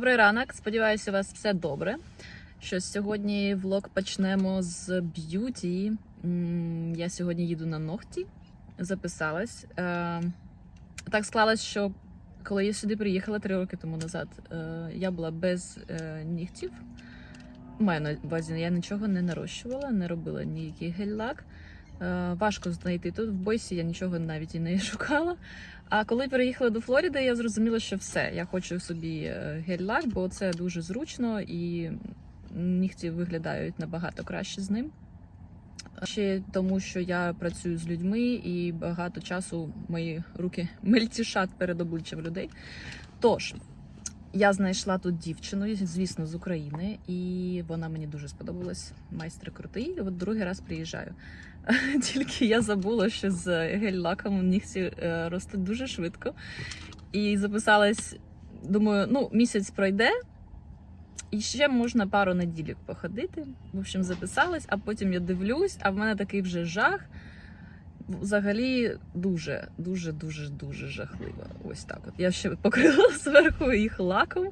Добрий ранок. Сподіваюся, у вас все добре. Що сьогодні влог почнемо з б'юті. Я сьогодні їду на ногті, записалась. Е, Так склалось, що коли я сюди приїхала три роки тому назад, е, я була без е, нігтів. Маю на увазі, я нічого не нарощувала, не робила ніякий гель-лак. Важко знайти тут. В Бойсі я нічого навіть і не шукала. А коли переїхала до Флориди, я зрозуміла, що все. Я хочу собі е, гель-лак, бо це дуже зручно і нігті виглядають набагато краще з ним. Ще тому, що я працюю з людьми і багато часу мої руки мельтішать перед обличчям людей. Тож, я знайшла тут дівчину, звісно, з України, і вона мені дуже сподобалась. Майстер крутий. І от другий раз приїжджаю. Тільки я забула, що з гель-лаком нігті е, ростуть дуже швидко. І записалась, думаю, ну, місяць пройде, і ще можна пару неділік походити. В общем, записалась, а потім я дивлюсь, а в мене такий вже жах. Взагалі дуже, дуже, дуже, дуже жахливо. Ось так. От. Я ще покрила зверху їх лаком,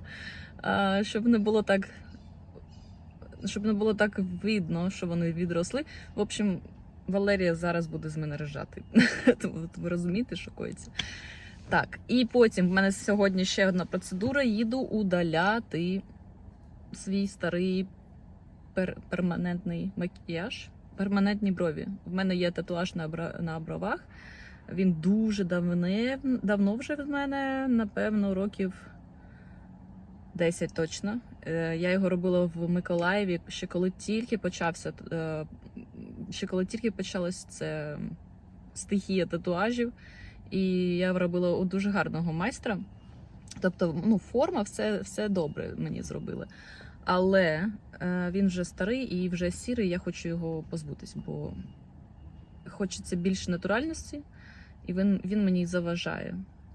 щоб не було так. Щоб не було так видно, що вони відросли. В общем, Валерія зараз буде з мене ржати. Тому ви розумієте, що коїться. Так, і потім в мене сьогодні ще одна процедура. Їду удаляти свій старий пер- перманентний макіяж, перманентні брові. В мене є татуаж на, бра- на бровах. Він дуже давне, давно вже в мене, напевно, років 10 точно. Е, Я його робила в Миколаєві ще коли тільки почався, е, ще коли тільки почалась це стихія татуажів. І я робила у дуже гарного майстра. Тобто, ну, форма, все, все добре мені зробили. Але е, він вже старий і вже сірий, я хочу його позбутись, бо хочеться більше натуральності, і він, він мені заважає.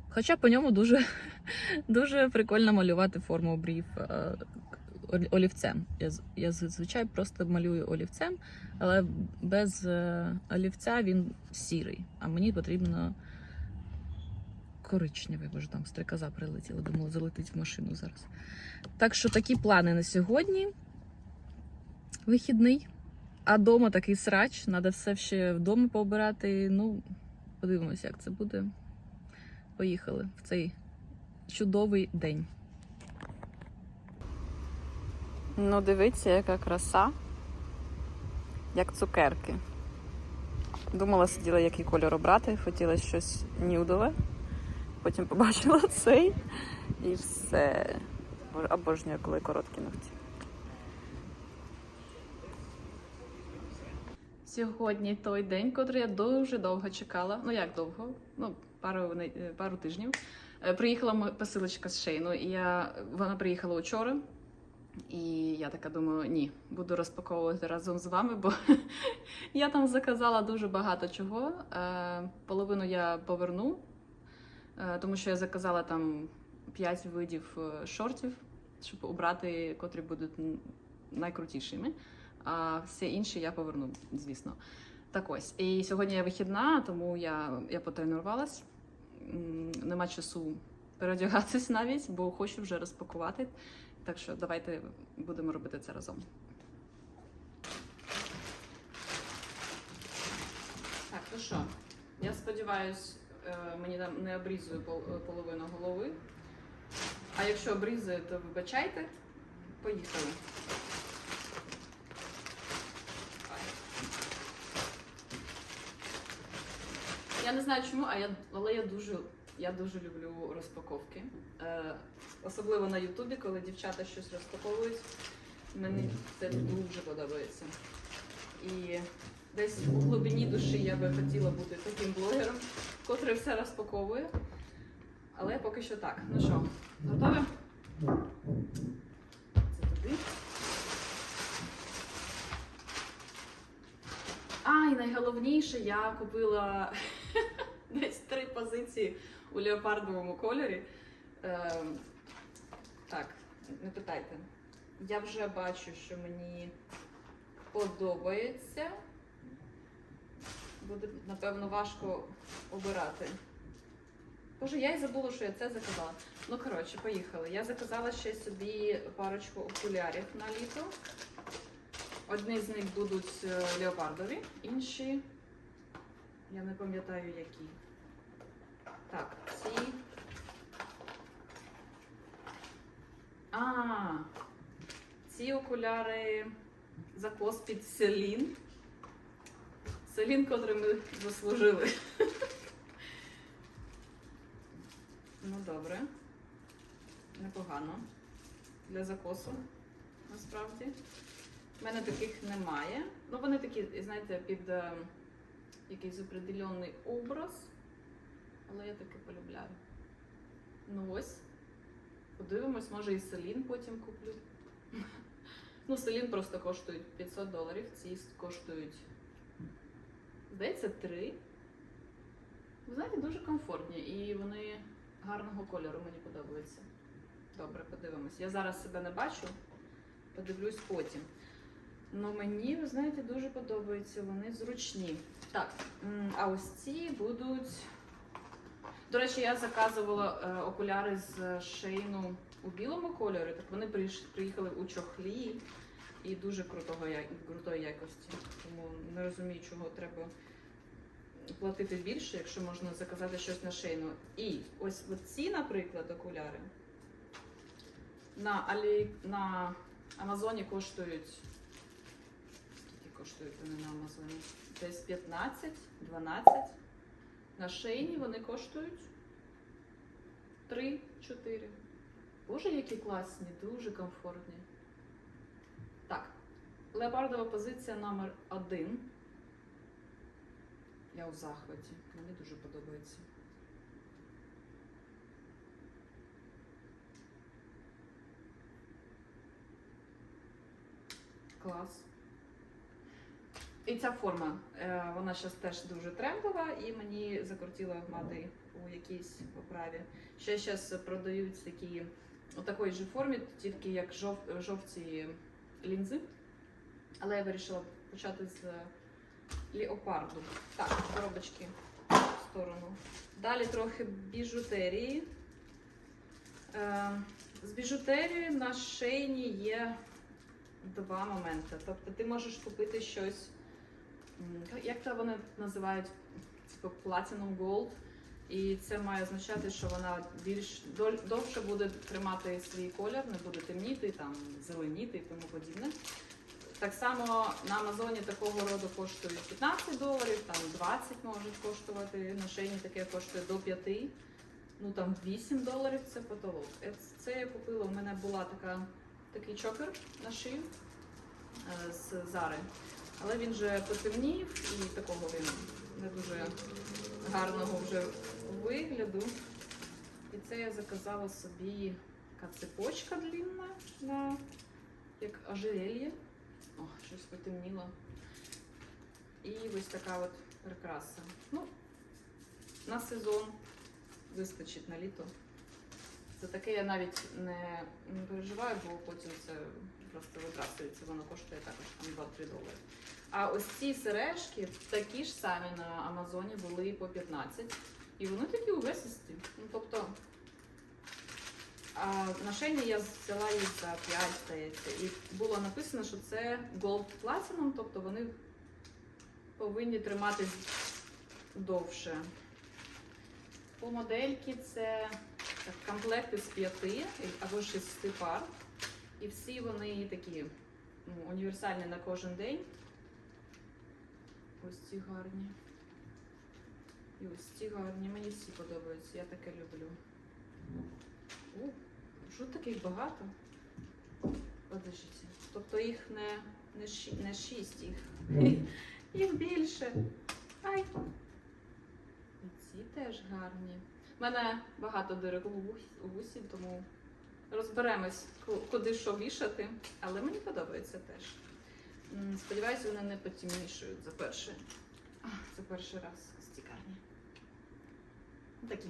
Хоча по ньому дуже, дуже прикольно малювати форму брів е, олівцем. Я, я зазвичай просто малюю олівцем, але без е, олівця він сірий, а мені потрібно коричневий, бо ж там стрикоза прилетіла, думала, залетить в машину зараз. Так що такі плани на сьогодні. Вихідний. А вдома такий срач, треба все ще вдома пообирати. Ну, подивимося, як це буде. Поїхали в цей чудовий день. Ну, дивіться, яка краса. Як цукерки. Думала, сиділа, який кольор обрати, хотіла щось нюдове. Потім побачила цей і все. Обожнюю, коли короткі ногті. Сьогодні той день, котрий я дуже довго чекала. Ну як довго? Ну, пару, пару тижнів. Е, Приїхала посилочка з Шейну, і я, вона приїхала вчора. І я така думаю, ні, буду розпаковувати разом з вами, бо я там заказала дуже багато чого. Е, Половину я поверну, е, тому що я заказала там 5 видів е, шортів, щоб обрати, котрі будуть найкрутішими. А всі інші я поверну, звісно. Так ось. І сьогодні я вихідна, тому я, я потренувалась. Нема часу переодягатись навіть, бо хочу вже розпакувати. Так що давайте будемо робити це разом. Так, ну що, я сподіваюсь, е, мені там не обрізує е, половину голови. А якщо обрізує, то вибачайте. Поїхали. Я не знаю чому, а я, але я дуже, я дуже люблю розпаковки. Особливо на Ютубі, коли дівчата щось розпаковують. Мені це дуже подобається. І десь у глибині душі я би хотіла бути таким блогером, котрий все розпаковує. Але поки що так. Ну що, готові? Це туди. А, і найголовніше, я купила десь три позиції у леопардовому кольорі. Так, не питайте. Я вже бачу, що мені подобається. Буде, напевно, важко обирати. Боже, я й забула, що я це заказала. Ну, коротше, поїхали. Я заказала ще собі парочку окулярів на літо. Одні з них будуть е, леопардові, інші. Я не пам'ятаю які. Так, ці. А, ці окуляри закос під селін. Селін, котрий ми заслужили. Ну, добре. Непогано. Для закосу, насправді. У мене таких немає. Ну, вони такі, знаєте, під е, якийсь определенний образ. Але я таке полюбляю. Ну ось. Подивимось, може і селін потім куплю. Ну, селін просто коштують 500 доларів, ці коштують, здається, 3. Ви знаєте, дуже комфортні і вони гарного кольору мені подобаються. Добре, подивимось. Я зараз себе не бачу, подивлюсь потім. Ну мені, ви знаєте, дуже подобаються, вони зручні. Так, а ось ці будуть. До речі, я заказувала е, окуляри з шейну у білому кольорі, так вони приїхали у чохлі і дуже крутого, крутої якості. Тому не розумію, чого треба платити більше, якщо можна заказати щось на шейну. І ось ці, наприклад, окуляри на, Алі... на Амазоні коштують. Скільки коштують вони на Амазоні? Десь 15, 12. На шейні вони коштують 3-4. Боже, які класні, дуже комфортні. Так, леопардова позиція номер один. Я у захваті. Мені дуже подобається. Клас. І ця форма, е, вона зараз теж дуже трендова, і мені закрутіло мати у якійсь оправі. Ще зараз продають такі у такій же формі, тільки як жов, жовті лінзи. Але я вирішила почати з леопарду. Так, коробочки в сторону. Далі трохи біжутерії. Е, з біжутерії на шейні є два моменти. Тобто ти можеш купити щось, як то вони називають, типу Platinum Gold. І це має означати, що вона більш довше буде тримати свій колір, не буде темніти, там, зеленіти і тому подібне. Так само на Амазоні такого роду коштують 15 доларів, там 20 можуть коштувати. На шейні таке коштує до 5. Ну там 8 доларів це потолок. Е, Це я купила. У мене була така, такий чокер на шию е, з Зари. Але він вже потемнів і такого він не дуже гарного вже вигляду. І це я заказала собі така цепочка длінна на як ожерелье. О, щось потемніло. І ось така от прикраса. Ну, на сезон вистачить на літо. Це таке я навіть не переживаю, бо потім це просто вибрасується, воно коштує також там 2-3 долари. А ось ці сережки такі ж самі на Амазоні були по 15. І вони такі увесисті. Ну, тобто, а на шейні я взяла їх за 5, здається. І було написано, що це Gold Platinum, тобто вони повинні триматись довше. По модельки це так, комплекти з п'яти або шести пар. І всі вони такі ну, універсальні на кожен день. Ось ці гарні. І ось ці гарні. Мені всі подобаються. Я таке люблю. О, що таких багато? Подождіть. Тобто їх не, не, ші, не шість, їх, їх більше. Ай. І ці теж гарні. У мене багато дирок у вусі, тому розберемось, куди що вішати. Але мені подобається теж. Сподіваюся, вони не потемнішують за перший, за перший раз з цікарні. Такі.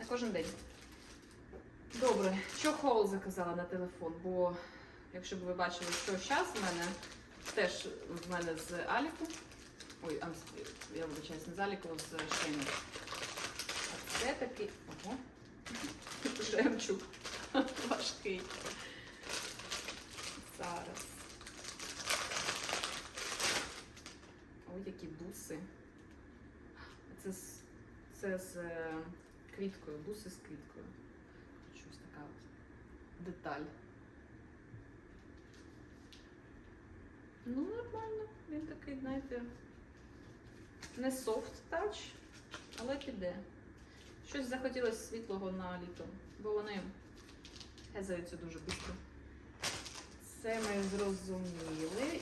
На кожен день. Добре, чохол заказала на телефон, бо якщо б ви бачили, що зараз в мене, теж в мене з Аліку. Ой, я вибачаюсь, не з Аліку, з Шейну. А Це такий. Ого. Жемчуг. Важкий. Зараз. Ой, які буси. Це з, це з е, квіткою, буси з квіткою. Щось така деталь. Ну, нормально. Він такий, знаєте, не soft touch, але піде. Щось захотілося світлого на літо, бо вони гезаються дуже швидко. Це ми зрозуміли.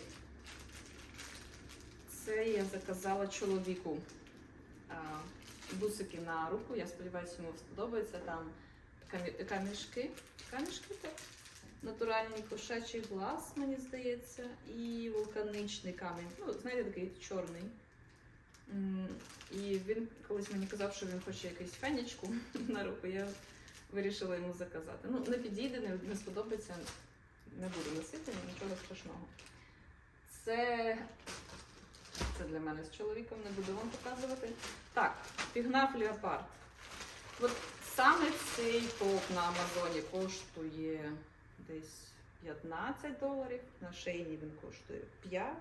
Це я заказала чоловіку бусики на руку. Я сподіваюся, йому сподобається. Там камішки. Камішки так. Натуральний кошачий глаз, мені здається, і вулканичний камінь. Ну, знаєте, такий чорний. І він колись мені казав, що він хоче якусь фенечку на руку. Я вирішила йому заказати. Ну, не підійде, не, не сподобається, не буду носити, нічого страшного. Це, це для мене з чоловіком, не буду вам показувати. Так, пігнав леопард. От саме цей топ на Амазоні коштує десь 15 доларів, на шейні він коштує 5.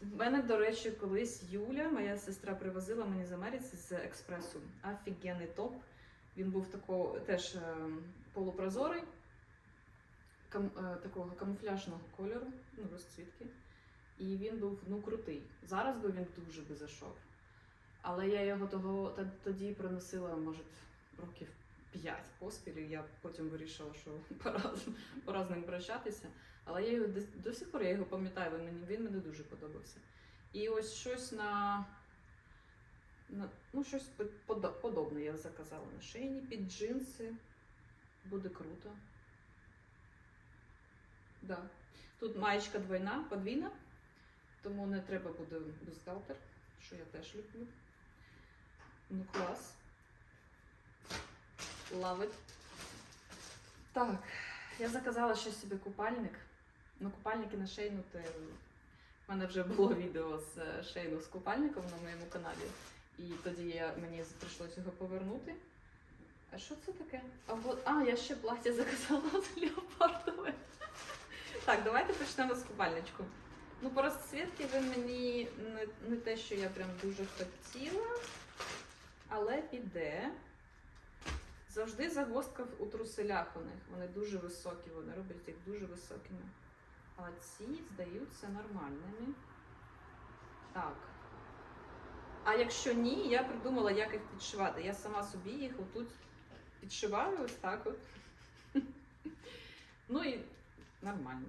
В мене, до речі, колись Юля, моя сестра, привозила мені з Америці з експресу. Офігенний топ. Він був такого теж е, полупрозорий, кам, е, такого камуфляжного кольору, ну, розцвітки. І він був ну, крутий. Зараз би він дуже би зайшов. Але я його того тоді проносила, може, років 5 поспіль, і я потім вирішила, що пора, пора з ним прощатися. Але я його до, сих пор я його пам'ятаю, він мені, він мені дуже подобався. І ось щось на, на ну, щось подобне я заказала на шиї під джинси. Буде круто. Да. Тут маєчка двойна, подвійна, тому не треба буде бюстгальтер, що я теж люблю. Ну, клас. Love it. Так, я заказала ще собі купальник. Ну, купальники на шейну, те в мене вже було відео з е, шейну з купальником на моєму каналі. І тоді я, мені прийшлося його повернути. А що це таке? А, от, а я ще плаття заказала з леопардове. Так, давайте почнемо з купальничку. Ну, по розцвітки він мені не, не те, що я прям дуже хотіла, але піде. Завжди загвоздка у труселях у них. Вони дуже високі, вони роблять їх дуже високими. А ці здаються нормальними. Так. А якщо ні, я придумала, як їх підшивати. Я сама собі їх отут підшиваю ось так от. Ну і нормально.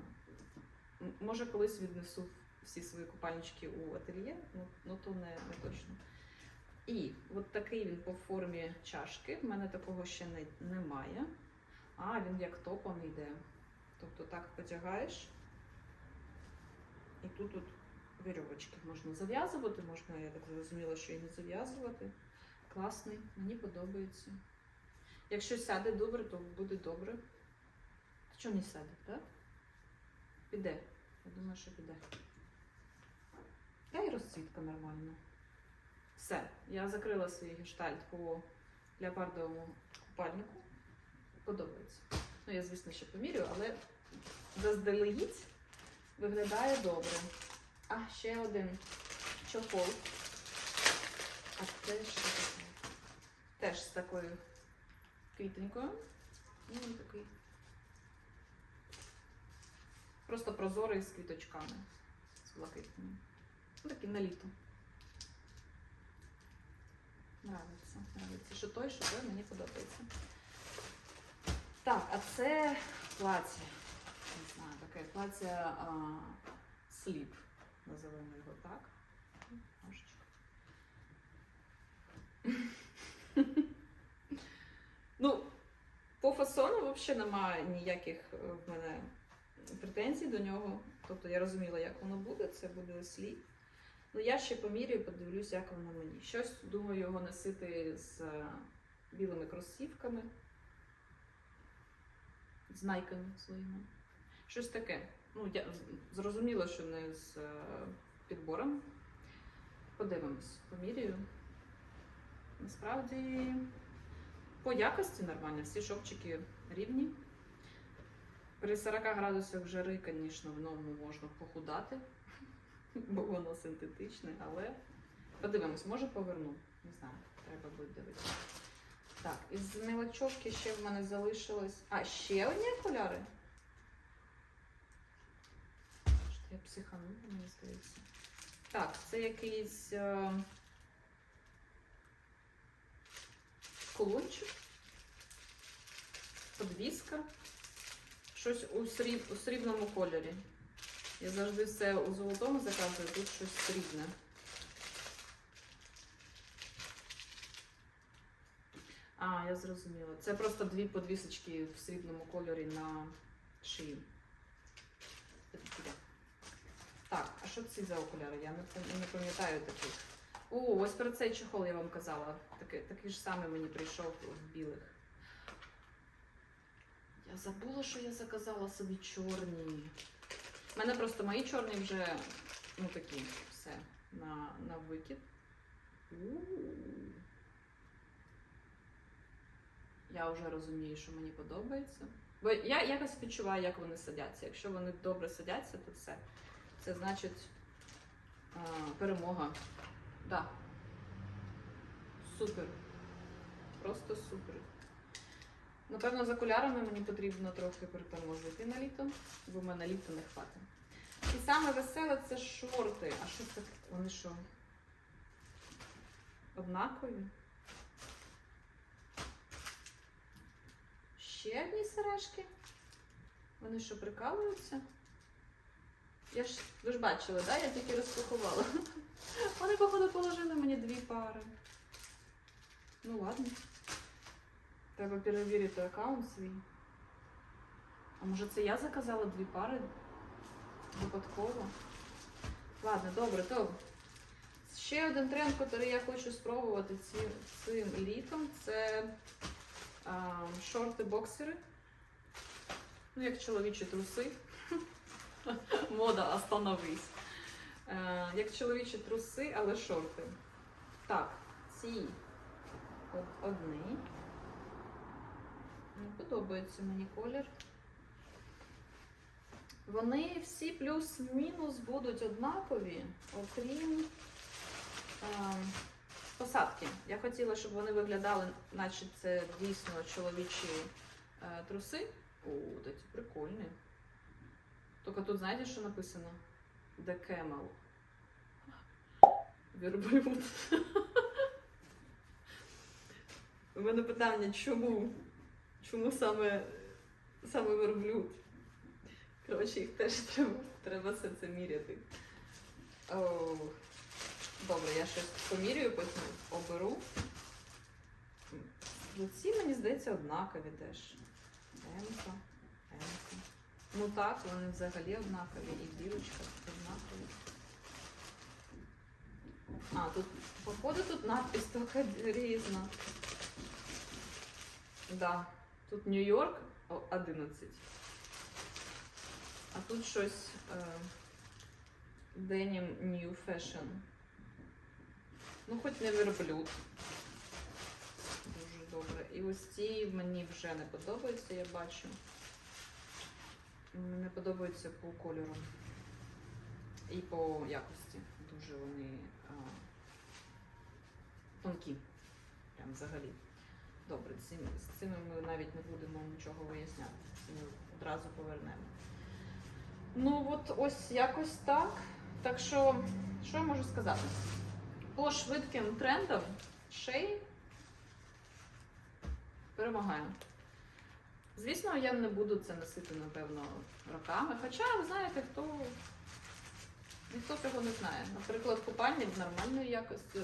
Може, колись віднесу всі свої купальнички у ательє, ну, ну то не, не точно. І от такий він по формі чашки. В мене такого ще не, немає. А, він як топом йде. Тобто так потягаєш. І тут от вірьовочки можна зав'язувати, можна, я так зрозуміла, що і не зав'язувати. Класний, мені подобається. Якщо сяде добре, то буде добре. Чому не сяде, так? Піде. Я думаю, що піде. Та й розцвітка нормальна. Все, я закрила свій гештальт по леопардовому купальнику. Подобається. Ну, я, звісно, ще помірю, але заздалегідь виглядає добре. А, ще один чохол. А це що таке? Теж з такою квітенькою. Ну, він такий. Просто прозорий з квіточками. З блакитними. Ну, такий на літо. Нравиться, нравиться. Що той, що той мені подобається. Так, а це плаття. Таке плаття сліп. Називаємо його так. Ну, по фасону взагалі немає ніяких е, в мене претензій до нього. Тобто я розуміла, як воно буде, це буде сліп. Ну, я ще поміряю, подивлюсь, як воно мені. Щось думаю його носити з е, білими кросівками, з найками своїми. Щось таке. Ну, я зрозуміла, що не з е, підбором. Подивимось, поміряю. насправді по якості нормально, всі шовчики рівні. При 40 градусах жари, звісно, в ньому можна похудати, бо воно синтетичне, але подивимось, може поверну. Не знаю, треба буде дивитися. Так, із мелочовки ще в мене залишилось. А, ще одні окуляри? Що я психанула, мені здається. Так, це якийсь е... колончик, подвіска, щось у, сріб... у срібному кольорі. Я завжди все у золотому заказую, тут щось срібне. А, я зрозуміла. Це просто дві подвісочки в срібному кольорі на шию. Так, а що ці за окуляри? Я не, пам'ятаю таких. О, ось про цей чехол я вам казала. Такий, такий ж самий мені прийшов в білих. Я забула, що я заказала собі чорні. У мене просто мої чорні вже, ну такі, все, на, на викид. Я вже розумію, що мені подобається. Бо я якось відчуваю, як вони садяться. Якщо вони добре садяться, то все. Це значить а, перемога. Да. Супер. Просто супер. Напевно, з окулярами мені потрібно трохи притормозити на літо, бо в мене літо не хватить. І саме веселе це шорти. А що це? Вони що? Однакові? Ще одні сережки? Вони що, прикалуються? Я ж, ви ж бачили, да? Я тільки розпакувала. Вони, походу, положили мені дві пари. Ну ладно. Треба перевірити аккаунт свій. А може це я заказала дві пари? Випадково. Ладно, добре, то. Ще один тренд, який я хочу спробувати ці, цим літом, це а, шорти-боксери. Ну, як чоловічі труси. Мода, остановись. Е, як чоловічі труси, але шорти. Так, ці одні. Не подобається мені колір. Вони всі плюс-мінус будуть однакові, окрім е, посадки. Я хотіла, щоб вони виглядали, наче це дійсно чоловічі е, труси. О, да ці прикольні. Тільки тут знаєте, що написано? The Camel. Верблюд. У мене питання, чому? Чому саме, саме верблюд? Коротше, їх теж треба, треба все це міряти. О, добре, я щось поміряю, потім оберу. Ці, мені здається, однакові теж. Емка, емка. Ну так, вони взагалі однакові, і білочка однакові. А, тут, походу, тут надпись трохи різна. Да, тут Нью-Йорк 11. А тут щось е, Denim New Fashion. Ну, хоч не верблюд. Дуже добре. І ось ці мені вже не подобаються, я бачу. Не подобаються по кольору і по якості. Дуже вони а, тонкі. Прям взагалі. Добре, з цими, з цими ми навіть не будемо нічого виясняти. Ми одразу повернемо. Ну, от ось якось так. Так що, що я можу сказати? По швидким трендам шей перемагає. Звісно, я не буду це носити, напевно, роками. Хоча, ви знаєте, хто ніхто цього не знає. Наприклад, купальник нормальної якості.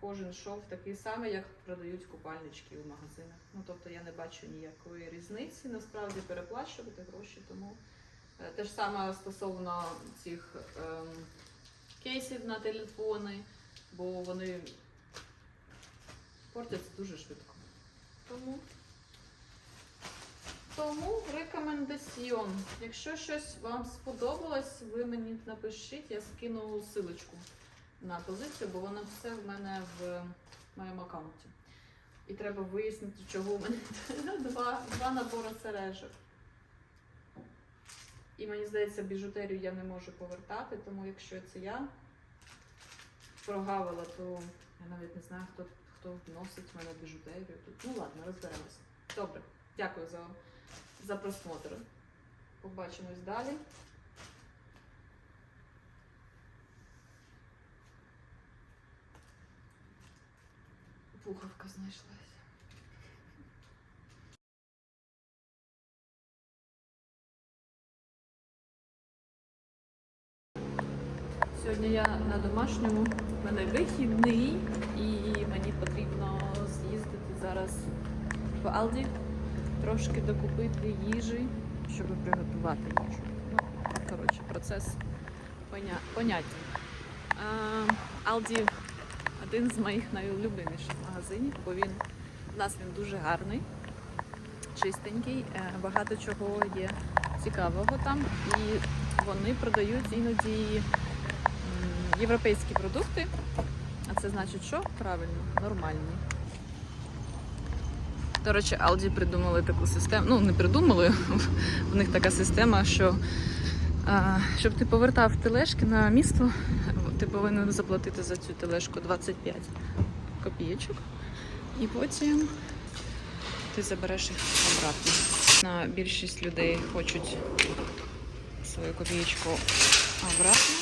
Кожен шов такий самий, як продають купальнички у магазинах. Ну, тобто я не бачу ніякої різниці, насправді переплачувати гроші, тому е, те ж саме стосовно цих ем, кейсів на телефони, бо вони портяться дуже швидко. Тому тому рекомендаціон. Якщо щось вам сподобалось, ви мені напишіть, я скину силочку на позицію, бо воно все в мене в в моєму аккаунті. І треба вияснити, чого у мене два, два набори сережок. І мені здається, біжутерію я не можу повертати, тому якщо це я прогавила, то я навіть не знаю, хто, хто вносить в мене біжутерію. Ну ладно, розберемося. Добре, дякую за, за просмотр. Побачимось далі. Пуховка знайшлась. Сьогодні я на домашньому, в мене вихідний, і мені потрібно з'їздити зараз в Алді, трошки докупити їжі, щоб приготувати їжу. Ну, коротше, процес поня... понятний. Алді один з моїх найулюбленіших магазинів, бо він в нас він дуже гарний, чистенький, е, багато чого є цікавого там. І вони продають іноді європейські продукти. А це значить, що правильно, нормальні. До речі, Aldi придумали таку систему. Ну, не придумали, в них така система, що щоб ти повертав тележки на місто, ти повинен заплатити за цю тележку 25 копійочок. І потім ти забереш їх обратно. На більшість людей хочуть свою копійку обратно,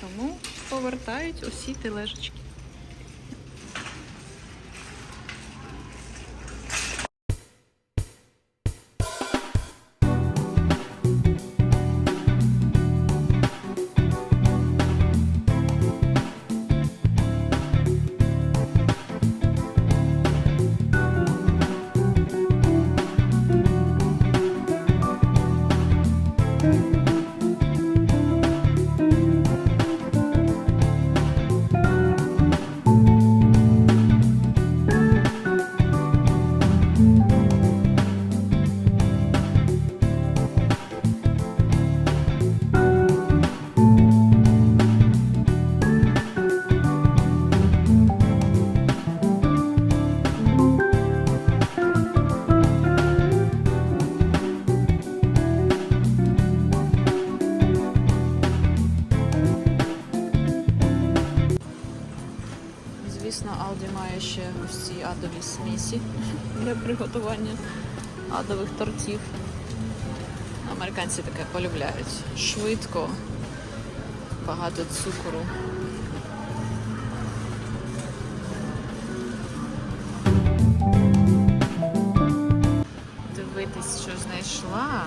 тому повертають усі тележечки. Адові для приготування адових тортів. Американці таке полюбляють. Швидко, багато цукру. Дивитись, що знайшла.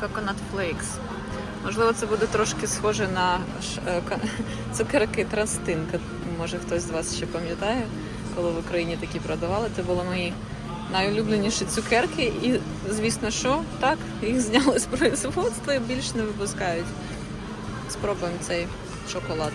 Coconut Flakes. Можливо, це буде трошки схоже на е, цукерки тростинка. Може хтось з вас ще пам'ятає, коли в Україні такі продавали. Це були мої найулюбленіші цукерки. І, звісно, що так, їх зняли з производства і більше не випускають. Спробуємо цей шоколад.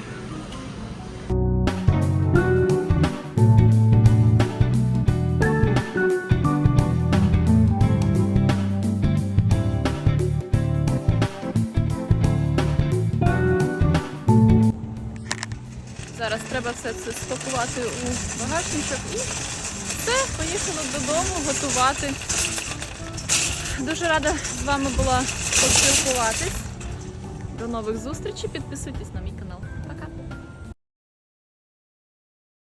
Все це спакувати у багажничок і все, поїхала додому готувати. Дуже рада з вами була поспілкуватись. До нових зустрічей. Підписуйтесь на мій канал.